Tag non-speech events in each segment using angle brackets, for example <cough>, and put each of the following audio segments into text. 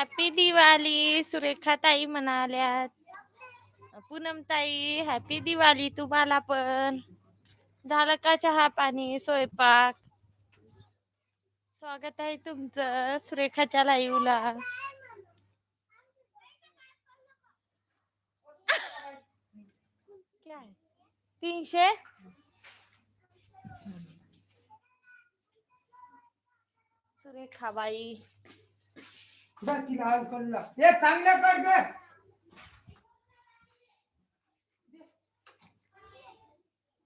Happy Diwali Surekha ताई म्हणाल्यात. पूनम ताई हॅपी दिवाळी तुम्हाला पण. झालं का चहा पाणी स्वयंपाक. स्वागत आहे तुमचं सुरेखाच्या लाईव्हला <laughs> काय? तीनशे? सुरेखा बाई जा तिला हे चांगल्या कर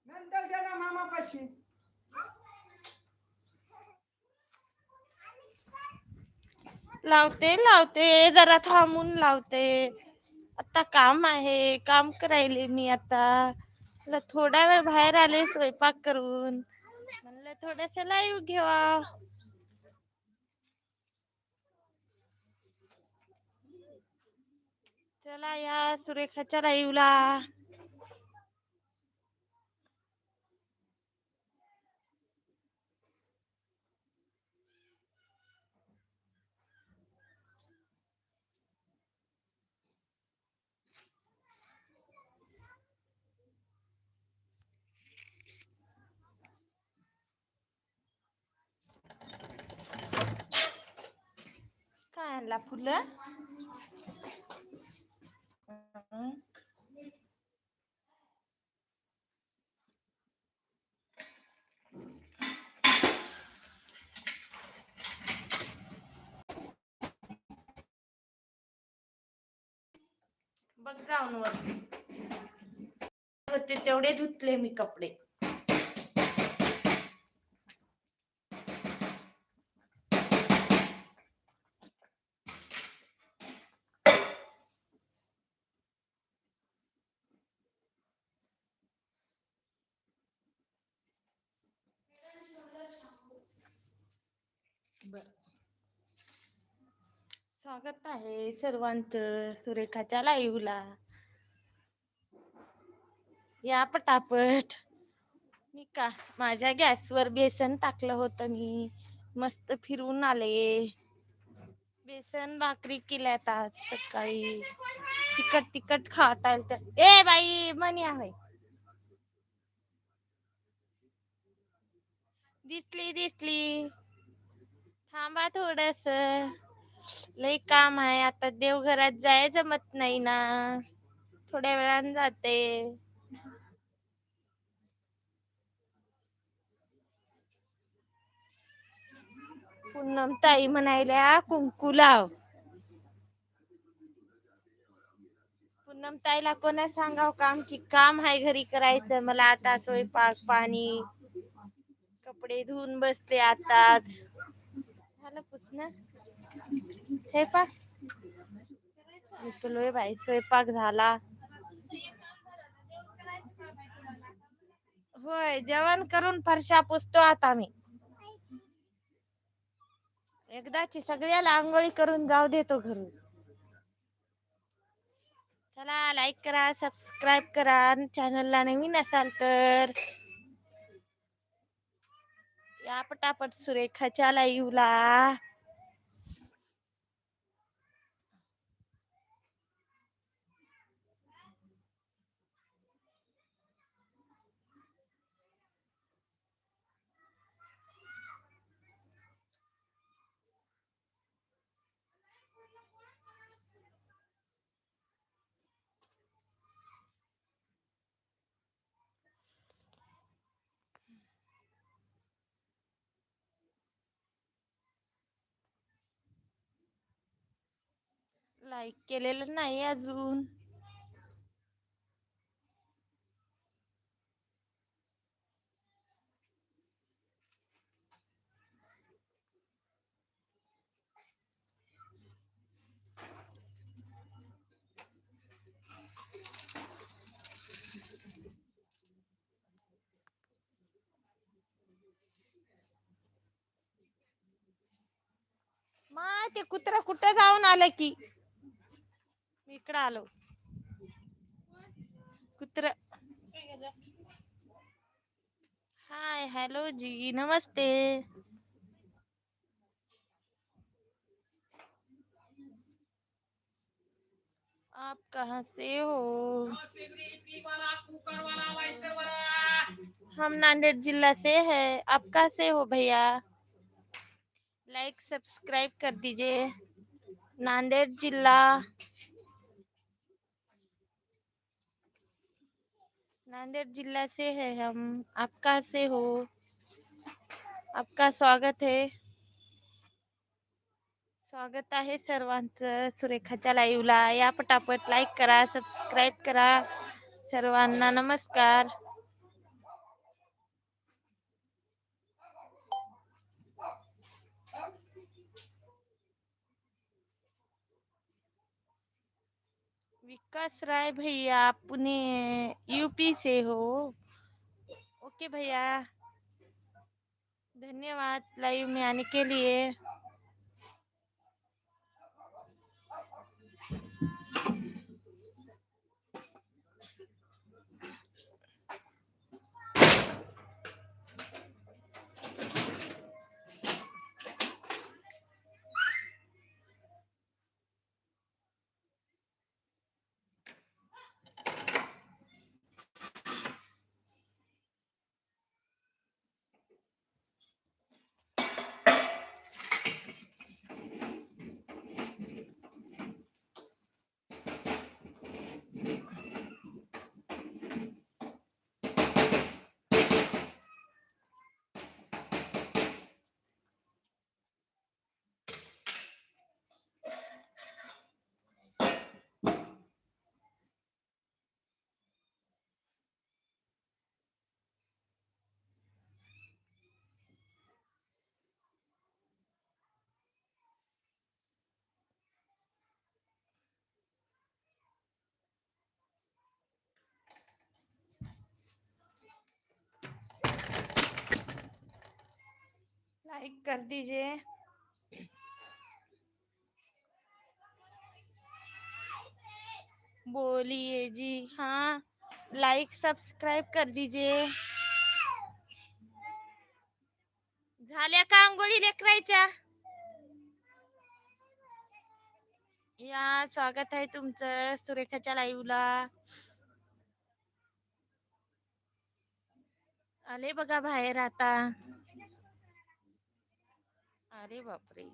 नंतर मामापाशी. लावते लावते जरा थांबून लावते. आता काम आहे काम करायले मी आता. म्हणलं थोडा वेळ बाहेर आले स्वयंपाक करून. म्हणलं थोडस लाईव्ह घेवा. चला या सुरेखाच्या लाईव्हला काय आणला फुलं? बघ जाऊन वर. होते तेवढे धुतले मी कपडे. बर. स्वागत आहे सर्वांचं सुरेखाच्या लाईव्हला या पटापट. मी का माझ्या गॅसवर बेसन टाकलं होतं मी. मस्त फिरून आले. बेसन भाकरी केल्यात आज सकाळी. तिखट तिखट खाटाल तर ए बाई म्हणी आहे. दिसली दिसली. थांबा थोडस. लय काम आहे. आता देवघरात जाय जमत नाही ना. थोड्या वेळानं जाते. पूनम ताई म्हणायल्या कुंकू लाव. पूनम ताईला कोणा सांगाव काम? की काम आहे घरी करायचं. मला आता स्वयंपाक पाणी कपडे धुवून बसते आताच. झालं पुसणं? स्वयंपाक? विकलोय बाई स्वयंपाक झाला. होय जेवण करून फरशा पुसतो आता मी. एकदाची सगळ्याला आंघोळी करून जाऊ देतो घरून. चला लाईक करा सबस्क्राईब करा चॅनलला नवीन असाल तर. या पटापट सुरेखाच्या लाईव्हला लाईक केलेलं नाही अजून. ते कुत्रा कुठं जाऊन आलं की? हाय हेलो जी नमस्ते आप कहाँ से हो हम नांदेड़ जिला से है आप कहाँ से हो भैया लाइक सब्सक्राइब कर दीजिए नांदेड़ जिला नांदेड़ जिला से है हम। आप कहाँ से हो। आपका स्वागत है। स्वागत आहे सर्वांचं। सुरेखाच्या लाईव्हला या पटापट लाईक करा सबस्क्राईब करा. सर्वांना नमस्कार. कसराय राय भैया? पुणे यूपी से हो। ओके भैया। धन्यवाद लाइव में आने के लिए। लाइक कर दीजिए। बोलिए जी हाँ लाइक सब्सक्राइब कर दीजिए। झाल्या का आंघोळी लेकरायच्या? या स्वागत आहे तुमचं सुरेखाच्या लाईव्हला आले बघा बाहेर आता. अरे बापरे.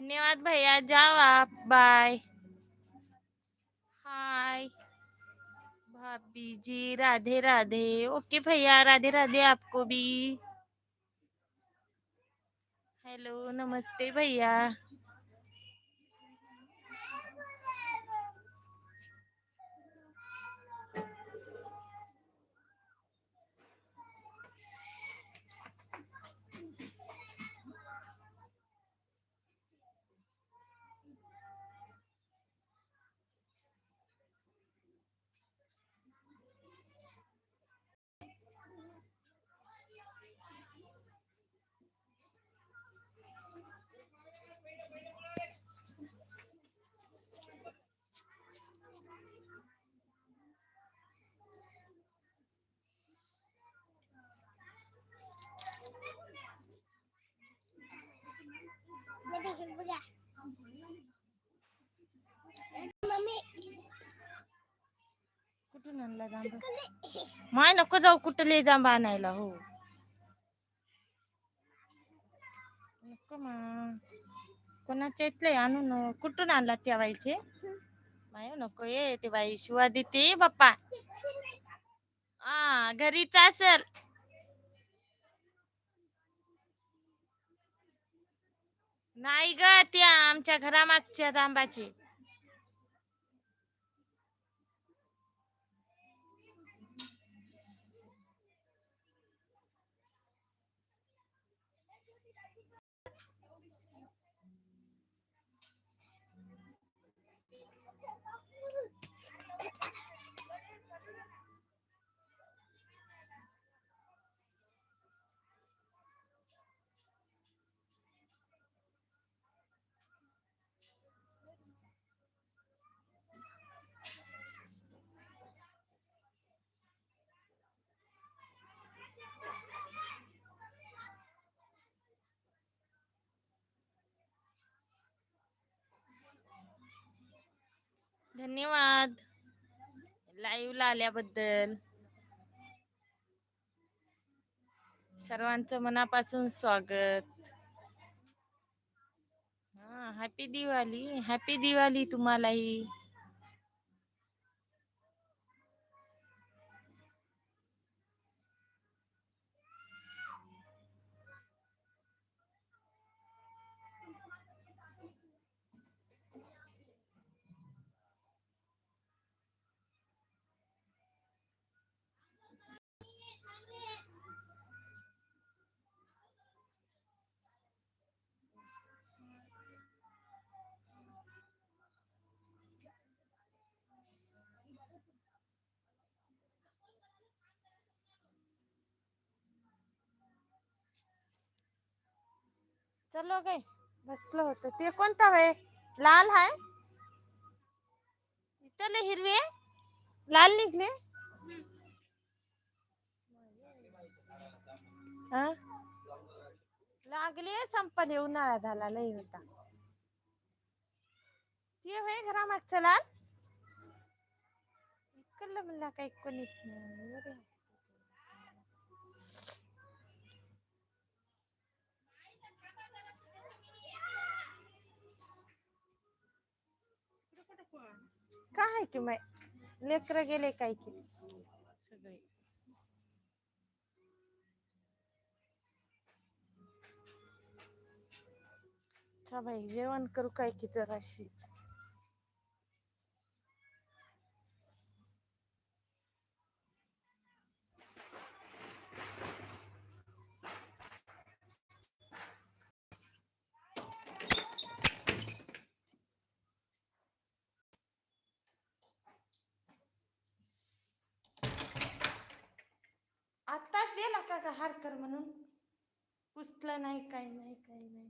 धन्यवाद भैया, जाओ आप बाय हाय भाभी जी, राधे राधे. ओके भैया, राधे राधे आपको भी. हेलो नमस्ते भैया. आणला जांभा माय नको जाऊ कुठले जांभा आणायला हो. नको मा. कोणाच्या इथले आणू न कुठून आणला त्या बाईचे? माय नको ये ते बाई शिवा देते बाप्पा. हा घरीच असल. नाही ग त्या आमच्या घरामागच्या जांबाची धन्यवाद. लाईव्हला आल्याबद्दल. सर्वांचं मनापासून स्वागत. हा हॅपी दिवाळी. हॅपी दिवाळी तुम्हालाही. चलो गे बसलो होतो. ते कोणता वे लाल हाय. इथले हिरवे लाल निघले. हा? लागले संपले उन्हाळा झाला लई होता. ते होय घरामागचं लाल? इकडलं म्हणला काही कोणीच नाही. काय की माय लेकर गेले काय की? सगळे. बाई जेवण करू काय की जराशी? का ग हार कर म्हणून. पुसलं नाही काही नाही काही नाही.